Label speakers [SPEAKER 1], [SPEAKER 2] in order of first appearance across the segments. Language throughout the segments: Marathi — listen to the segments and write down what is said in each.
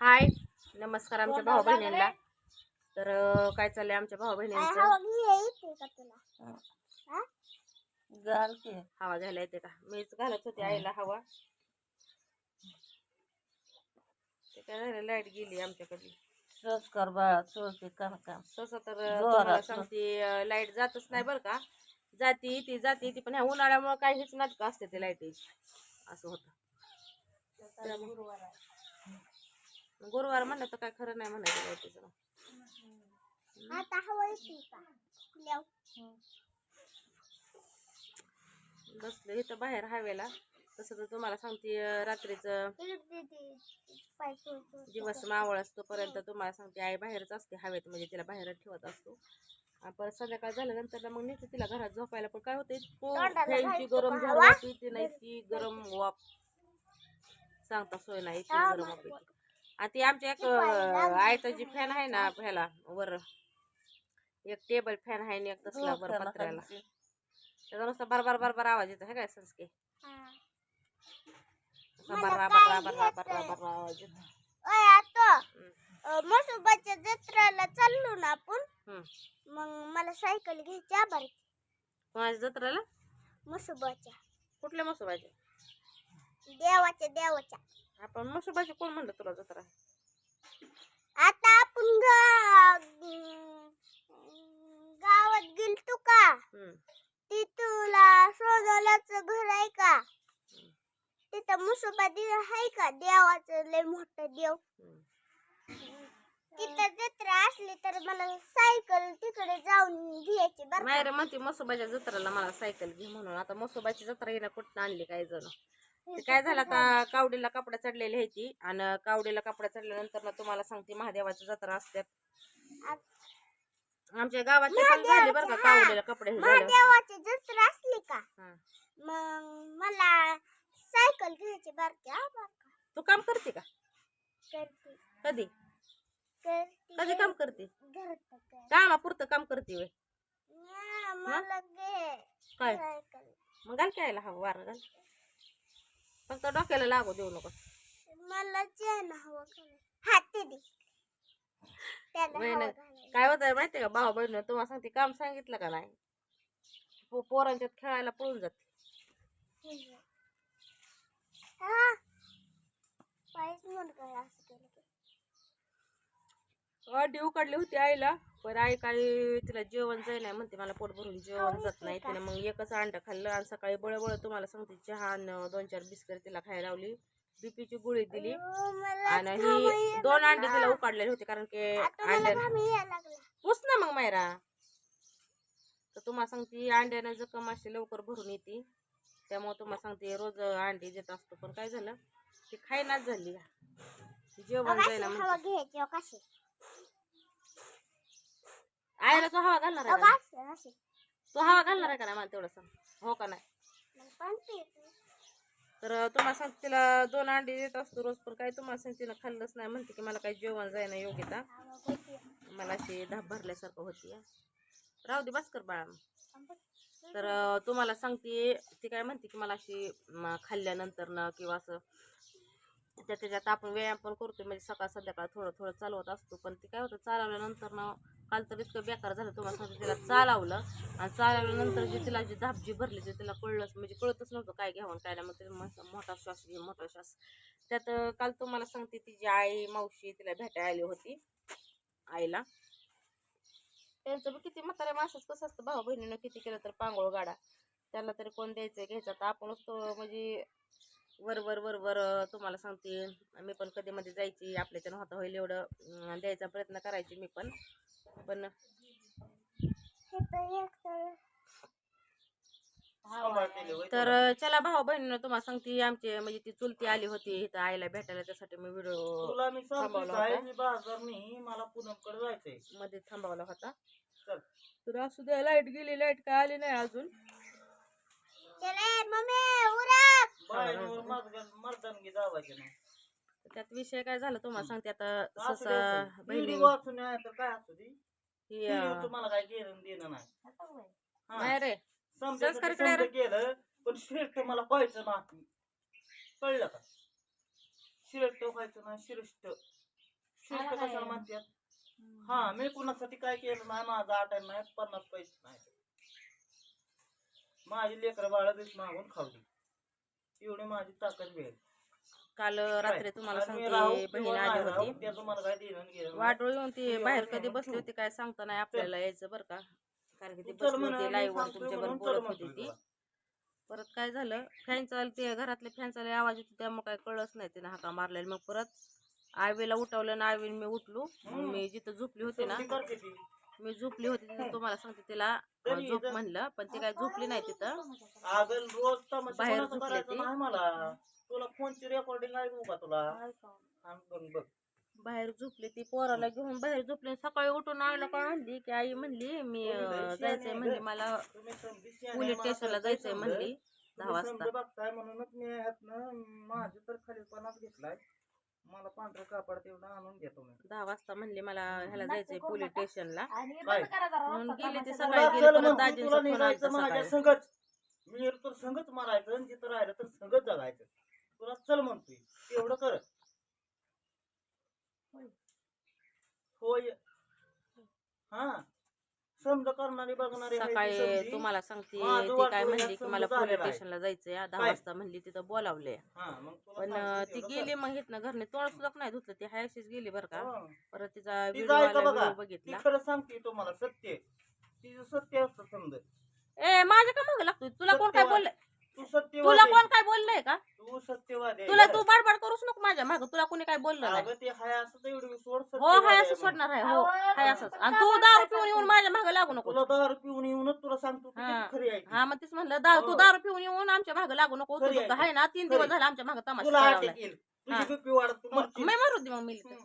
[SPEAKER 1] हाय नमस्कार आमच्या भाऊ बहिणींना तर काय चाललंय आमच्या भाऊ बहिणींचं हवा घ्यायला येते का? मीच घालत होते आईला हवा. ते काय झालं लाइट गेली आमच्याकडे
[SPEAKER 2] सोच कर बाळा काम काम
[SPEAKER 1] तसं तर. तुम्हाला सांगते लाइट जातच नाही बरं का. जाती ती जाती ती पण ह्या उन्हाळ्यामुळे काही हेच नाटकं असते ते लाईटीची. असं होतं. गुरुवार म्हणलं तर काय खरं नाही म्हणायचं लाईटीचं
[SPEAKER 3] आता हवा.
[SPEAKER 1] बसलं इथं बाहेर हवेला तसं तर तुम्हाला सांगते रात्रीचं
[SPEAKER 3] ते- ते
[SPEAKER 1] दिवस मावळ असतो पर्यंत तुम्हाला सांगते आई बाहेरच असते हवेत म्हणजे तिला बाहेर ठेवत असतो. परत संध्याकाळ झाल्यानंतर मग नेते तिला घरात झोपायला पण काय होते फॅनची गरम? वाफ येते नाही ती गरम वाफ सांगता सोय नाही ती गरम येते आणि ती आमच्या एक आयता जी फॅन आहे ना ह्याला वर एक टेबल फॅन आहे आणि एक तसला वर
[SPEAKER 2] डोक्याला
[SPEAKER 1] पत्र्याला. त्याचा नुसता बार बार आवाज येतो हे. काय संस्के. असा बर्रा बर्रा बर्रा बर्रा बर्रा आवाज येतो
[SPEAKER 3] जत्रेला चाललो ना आपण. मग मला सायकल घ्यायची आभार
[SPEAKER 1] कोणाच्या जत्रेला?
[SPEAKER 3] म्हसोबाच्या
[SPEAKER 1] कुठल्या मसोबाच्या?
[SPEAKER 3] देवाच्या देवाच्या.
[SPEAKER 1] आपण मसोबाची कोण म्हणलं तुला जत्रा
[SPEAKER 3] आता आपण गावात गेलतो का. ती तुला सोनलाचं घर आहे का? तिथं मुसोबा दे आहे का? देवाचं लय मोठं देव. तिथं जत्रा असली तर मला सायकल तिकडे जाऊन घ्यायची बरं
[SPEAKER 1] नाही रे म्हणते मसोबाच्या जत्रेला मला सायकल घे म्हणून. आता मसोबाची जत्रा येणं कुठं आणली काय जण? ते काय झालं आता कावडीला कपडा चढलेली आहे ती आणि कावडीला कपडा चढल्यानंतर ना तुम्हाला सांगते महादेवाची जत्रा असतात. आमच्या गावात पण झाली बरं का कावडीला कपडे झालं.
[SPEAKER 3] महादेवाची जत्रा असली का. मग मला सायकल घ्यायची बारक्या बारका
[SPEAKER 1] तू काम करते का?
[SPEAKER 3] करते.
[SPEAKER 1] कधी? कधी काम करते. कामापुरतं काम करते वे
[SPEAKER 3] मला
[SPEAKER 1] काय? मग घाल काय हवं वारं घाल. फक्त डोक्याला लागू देऊ नको
[SPEAKER 3] मला चेन हवं हात ते दे. त्याला
[SPEAKER 1] बहिण
[SPEAKER 3] हवं घालायला.
[SPEAKER 1] काय होतं माहितीये का? भाऊ बहिण तुम्हाला सांगते काम सांगितलं का नाही? पो- पोरांच्यात खेळायला पळून जाते.
[SPEAKER 3] हा. पायच मुलगा असं केलं की.
[SPEAKER 1] अंडी उकडली होती आईला. पण आई काही तिला जेवण जाई नाही म्हणते. मला पोट भरून जेवण जात नाही. तिने मग एकच अंड खाल्लं आणि सकाळी बळबळ तुम्हाला सांगते. चहा दोन चार बिस्किट तिला खायला लावली. बीपीची गोळी दिली. आणि ही दोन अंडी. तिला उकडलेली होती कारण की अंड्या
[SPEAKER 3] लागला.
[SPEAKER 1] पुस ना मग मायरा. तर तुम्हाला सांगते अंड्यानं जखम अशी लवकर भरून येते. त्यामुळे तुम्हाला सांगते रोज अंडी देत असतो. पण काय झालं? ती खायनाच झाली. जेवण जायला
[SPEAKER 3] हवा
[SPEAKER 1] म्हणजे
[SPEAKER 3] घ्यायची अगाशी
[SPEAKER 1] आईला तू हवा घालणार आहे का तू हवा घालणार आहे का नाही मला तेवढं सांग हो का नाही. तर तुम्हाला सांगते तिला दोन अंडी देत असतो रोज पण काय तुम्हाला सांगते तिनं खाल्लंच नाही. म्हणते की मला काही जेवण जायना योग्यता.
[SPEAKER 3] हवा घ्यायची.
[SPEAKER 1] मला अशी धाप भरल्यासारखं होती. राहू दे बस कर बाळा. तर अं, तुम्हाला सांगते ती काय म्हणते की मला अशी म, खाल्ल्यानंतर ना किंवा असं त्या त्याच्यात आपण व्यायाम पण करतो म्हणजे सकाळ संध्याकाळ थोडं थोडं चालवत असतो. पण ते काय होतं चालवल्यानंतर ना काल तर इतकं बेकार झालं तुम्हाला सांगतो तिला चालवलं आणि चालवल्यानंतर जी तिला जी धाप जी भरली ते तिला कळलंच म्हणजे कळतच नव्हतं काय घ्यावं काय मग ते मोठा श्वास घे मोठा श्वास. त्यात काल तुम्हाला सांगते तिची आई मावशी तिला भेटायला आली होती आईला. त्यांचं बी किती म्हाताऱ्या माणसाचं कसं असतं भाऊ बहिणीनं किती केलं तर पांगोळ गाडा. त्याला तरी कोण द्यायचं घ्यायचं. तर आपणच तो म्हणजे वर वर वर वर तुम्हाला सांगते मी पण कधी मध्ये जायची आपल्याच्यानं होता होईल एवढं द्यायचा प्रयत्न करायची मी पण. पण
[SPEAKER 3] हे तर.
[SPEAKER 1] चला भाऊ बहिणीनं तुम्हाला सांगते आमची म्हणजे ती चुलती आली होती इथं आईला भेटायला त्यासाठी मी व्हिडिओ
[SPEAKER 4] तुला मी
[SPEAKER 1] थांबवला
[SPEAKER 4] सांगतो
[SPEAKER 1] होता.
[SPEAKER 4] मी बाजार नाही मला पूनमकडे जायचंय.
[SPEAKER 1] मध्ये थांबवला होता.
[SPEAKER 4] चल.
[SPEAKER 1] तर असू द्या लाइट गेली लाइट काय आली नाही अजून.
[SPEAKER 3] चले मम्मी उरक.
[SPEAKER 4] बाहेर मर्दानगी दावायचे ना
[SPEAKER 1] त्यात विषय काय झाला तुम्हाला सांगते आता
[SPEAKER 4] दे,
[SPEAKER 1] ससा
[SPEAKER 4] दे.
[SPEAKER 1] बहिणी
[SPEAKER 4] वाचून आहे तर काय असू दे.
[SPEAKER 1] ही
[SPEAKER 4] तुम्हाला काय घेणं देणं नाही. हा.
[SPEAKER 1] रे.
[SPEAKER 4] केलं पण श्रेष्ठ मला पाहायचं नाही. कळलं का? श्रेष्ठ व्हायचं नाही श्रेष्ठ. श्रेष्ठ कशाला म्हणतात हा मी कुणासाठी काय केलं नाही माझा आटायला नाही पन्नास पैसे नाही. माझी लेकर बाळा दिस मागून खावली एवढी माझी ताकद मिळेल.
[SPEAKER 1] काल रात्री तुम्हाला सांगते बहीण आली होती. वाटोळ येऊन ती बाहेर कधी बसली. होती काय सांगता नाही आपल्याला यायचं बरं का कारण की ती
[SPEAKER 4] चल
[SPEAKER 1] बसली होती
[SPEAKER 4] म्हणून चल
[SPEAKER 1] बोलत होती ती. परत काय झालं फॅनचा ते घरातल्या फॅनचा आवाज येतो त्यामुळे काय कळलंच नाही तिने हाका मारलेला मग परत आवीला उठवलं ना आवीने मी उठलो मग. मी जिथं झोपली होती ना. मी झोपली होती तिथं तुम्हाला सांगते तिला झोप म्हणलं पण ती काय झोपली नाही तिथं बाहेर झोपले ते.
[SPEAKER 4] फोनची रेकॉर्डिंग ऐकू का तुला? आणि बघ बघ.
[SPEAKER 1] बाहेर झोपली ती पोराला घेऊन बाहेर झोपली. सकाळी उठून आईला काय म्हणली? की आई म्हणली मी जायचंय म्हणली मला पोलीस स्टेशनला जायचंय. म्हणली. दहा वाजता.
[SPEAKER 4] बघताय म्हणूनच मी ह्यातनं माझं तर खालीपणाच घेतलाय. मला पांढरं कापड तेवढं आणून घेतो मी
[SPEAKER 1] दहा वाजता म्हणली मला ह्याला जायचंय पोलीस स्टेशनला? म्हणून गेली ती सकाळी गेली परत दाजींचा फोन आलता
[SPEAKER 4] माझ्या
[SPEAKER 1] सकाळी.
[SPEAKER 4] संगच मी तर संगच मारायचं आणि जिथं राहिलं तर संगच जगायचं. तुला चल म्हणतोय तेवढं कर होय हा समजा करणारी बघणारी आहे ती
[SPEAKER 1] सकाळी
[SPEAKER 4] समजी.
[SPEAKER 1] तुम्हाला सांगते ती काय म्हणली की मला पोलीस
[SPEAKER 4] आहे.
[SPEAKER 1] स्टेशनला जायचंय दहा
[SPEAKER 4] काय?
[SPEAKER 1] वाजता म्हणली तिथं बोलावले
[SPEAKER 4] हा, मग तुला
[SPEAKER 1] पण
[SPEAKER 4] सांगतो
[SPEAKER 1] ती
[SPEAKER 4] तेवढं
[SPEAKER 1] गेली. मग इथनं घरने तोळ सुद्धा नाही धुतलं ती हायशीच गेली बरं का
[SPEAKER 4] हा.
[SPEAKER 1] परत तिचा
[SPEAKER 4] ती
[SPEAKER 1] व्हिडिओ
[SPEAKER 4] जाय
[SPEAKER 1] आला
[SPEAKER 4] का बघा
[SPEAKER 1] व्हिडिओ
[SPEAKER 4] ती
[SPEAKER 1] बघितला
[SPEAKER 4] खरं सांगते तुम्हाला सत्य तिचं सत्य असतं समज
[SPEAKER 1] ए माझ्या का मागं लागतोय तुला कोण काय
[SPEAKER 4] सत्यवाद.
[SPEAKER 1] बोललंय
[SPEAKER 4] तू सत्यवादी
[SPEAKER 1] तुला
[SPEAKER 4] आहे.
[SPEAKER 1] कोण काय बोललंय का
[SPEAKER 4] तू सत्यवादी आहे
[SPEAKER 1] तुला
[SPEAKER 4] बरं.
[SPEAKER 1] तू बाडबाड करूच नको माझ्या माग तुला कोणी काय बोललं नाही
[SPEAKER 4] अगं ते हाय असं तर एवढी सोड
[SPEAKER 1] हो हाय असं. सोडणार आहे हो हाय असंच आणि तू दारू पिऊन येऊन माझ्या मागे लागू नको
[SPEAKER 4] तुला दारू पिऊन येऊनच तुला सांगतो तू
[SPEAKER 1] हा.
[SPEAKER 4] किती खरी आहे ती.
[SPEAKER 1] हा मग तेच म्हणलं दारू तू
[SPEAKER 4] हो.
[SPEAKER 1] दारू पिऊन येऊन आमच्या मागे लागू नको
[SPEAKER 4] खरी
[SPEAKER 1] तू
[SPEAKER 4] आहे.
[SPEAKER 1] आहे ना तीन दिवस
[SPEAKER 4] खरी.
[SPEAKER 1] झाले आमच्या मागे तमाशा
[SPEAKER 4] तुला
[SPEAKER 1] लावलाय.
[SPEAKER 4] अटक येईल
[SPEAKER 1] हा.
[SPEAKER 4] तुझी बीपी वाढत तू
[SPEAKER 1] मी
[SPEAKER 4] मरशील.
[SPEAKER 1] मारू दे मग मी
[SPEAKER 4] हम्म.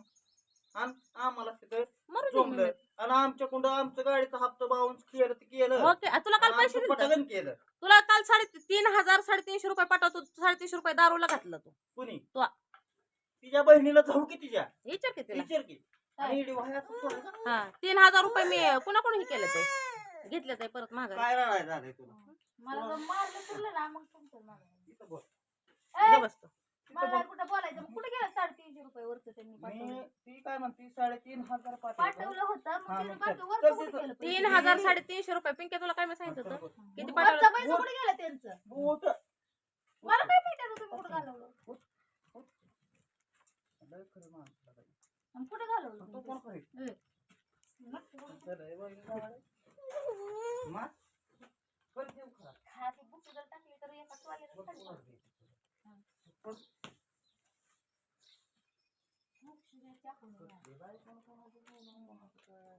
[SPEAKER 4] आणि आम्हाला तिथं
[SPEAKER 1] मारू दे मग
[SPEAKER 4] जमलं आणि आमच्या कुंड आमच्या गाडीचा हप्ता बावन्स केलं ते केलं
[SPEAKER 1] मी. ओके आ, तुला काल
[SPEAKER 4] आणि
[SPEAKER 1] पैसे
[SPEAKER 4] आमचं
[SPEAKER 1] दिले
[SPEAKER 4] पटकन केलं
[SPEAKER 1] तुला काल साडे तीन हजार साडेतीनशे रुपये पाठवतो साडेतीनशे रुपये दारूला घातलं तू
[SPEAKER 4] कुणी
[SPEAKER 1] तो.
[SPEAKER 4] तिच्या बहिणीला जाऊ की तिच्या?
[SPEAKER 1] विचार की तिला.
[SPEAKER 4] विचार की. आणि.
[SPEAKER 1] हा तीन हजार रुपये मी कुणाकडून हे केलं ते? घेतलं ते परत माग.
[SPEAKER 4] काय झालंय तुला
[SPEAKER 5] मला जर मारलं फिरलं ना मग तुमचं मागं.
[SPEAKER 4] इथं बोल.
[SPEAKER 1] बसतो.
[SPEAKER 5] मला कुठं बोलायचं? मग कुठे गेलं साडेतीनशे रुपये वरचं त्यांनी पाठवलं?
[SPEAKER 4] मी ती काय म्हणते? साडेतीन हजार पाठवलं.
[SPEAKER 5] पाठवलं होतं मग
[SPEAKER 4] हा,
[SPEAKER 5] तिने
[SPEAKER 4] मग
[SPEAKER 5] बाकी
[SPEAKER 4] काय?
[SPEAKER 5] वरचं
[SPEAKER 4] तर
[SPEAKER 5] कुठे
[SPEAKER 4] तिथं-
[SPEAKER 5] गेलं
[SPEAKER 1] तीन हजार साडेतीनशे रुपये. पिंके तुला काय मी सांगितलं होतं? किती
[SPEAKER 5] वरचं
[SPEAKER 1] पाठवलं?
[SPEAKER 5] कुठे गेलं त्यांचं
[SPEAKER 4] बूट.
[SPEAKER 5] मला काय माहिती तुम्ही कुठे घालवलं
[SPEAKER 4] लय खरं माणसं बाई.
[SPEAKER 5] आणि कुठे घालवलं
[SPEAKER 4] तू
[SPEAKER 5] तुम्ही?
[SPEAKER 4] कोण खरी?
[SPEAKER 5] ए, नक्की कुठं?
[SPEAKER 4] चल, हे बघ, हे जावं. मा? पण देऊ खरा.
[SPEAKER 5] खाती बुक्की जर टाकली तर एका टोळीला
[SPEAKER 4] बघ,
[SPEAKER 5] खाली
[SPEAKER 4] वर दे. बघ,
[SPEAKER 5] बुक्की जर टाकून द्या.
[SPEAKER 4] दे बाई, कोण कोणाचं बोलणं कोणाचं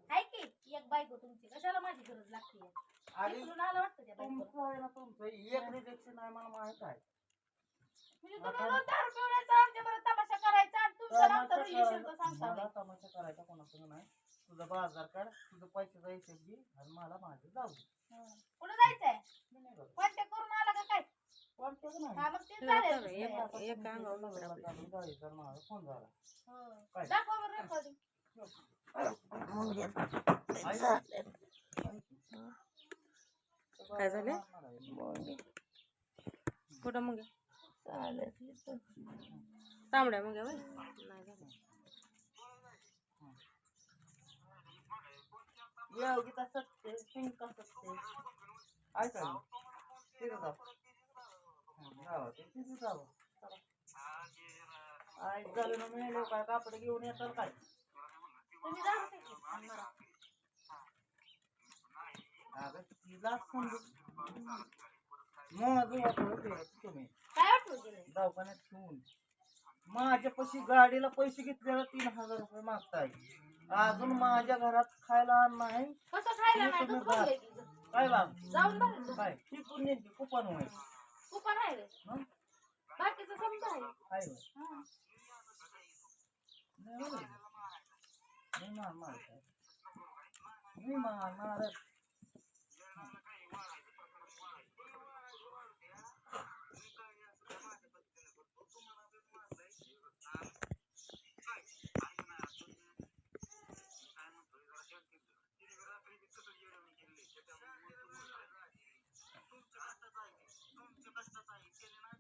[SPEAKER 4] काय.
[SPEAKER 5] की एक बायको तुमची कशाला माझी गरज लागते इकडून आलं वाटतं त्या.
[SPEAKER 4] तुमचं आहे ना तुमचं एक रिजेक्शन आहे मला माहीत आहे
[SPEAKER 5] म्हणजे तुम्ही रोज दारू पिवण्याचा आमच्या बरोबर तमाशा करायचा आणि तुमचं नंतर रिलेशन तर सांगता
[SPEAKER 4] मला तमाशा करायचा कोणाकडे नाही. तुझा बाजार काढ तुझं पैशाचा हिशोब घे आणि मला माझे जाऊ दे.
[SPEAKER 5] कुठं जायचंय?
[SPEAKER 4] मी नाही करत.
[SPEAKER 5] कॉन्टॅक्ट करून आला का काय?
[SPEAKER 4] कोणत्याच नाही.
[SPEAKER 5] हा मग ते
[SPEAKER 1] तुला
[SPEAKER 5] झालं
[SPEAKER 1] तर एक एक अंगावर
[SPEAKER 4] तर माझा फोन झाला. काय?
[SPEAKER 5] दाखवा बरं रेकॉर्डिंग
[SPEAKER 1] काय झालं? कुठं मग? तांबड्या मग नाही झालं.
[SPEAKER 4] योगिता सत्य पिंका सत्य ऐका ना. तिथं जाऊ. जाऊ, ते तिथं जाऊ. चला. आई झालं ना मिळेल काय कापड घेऊन येतात काय. अगं तिला समजून माझं वाटलं ते तुम्ही दवाखान्यात ठेवून माझ्यापाशी गाडीला पैसे घेतलेला तीन हजार रुपये मागताय अजून माझ्या घरात खायला नाही
[SPEAKER 5] कसं खायला नाही
[SPEAKER 4] तुम्ही
[SPEAKER 5] तिचं.
[SPEAKER 4] काय लाभ
[SPEAKER 5] जाऊन बघ
[SPEAKER 4] काय टिकून नेली कुपन होय
[SPEAKER 5] कुपन आहे रे.
[SPEAKER 4] हं?
[SPEAKER 5] बाकीचं समजा आहे
[SPEAKER 4] काय होय
[SPEAKER 5] हा.
[SPEAKER 4] नाही होय. नाही मार मार काय. नाही मार मार कष्टाचं आहे केले ना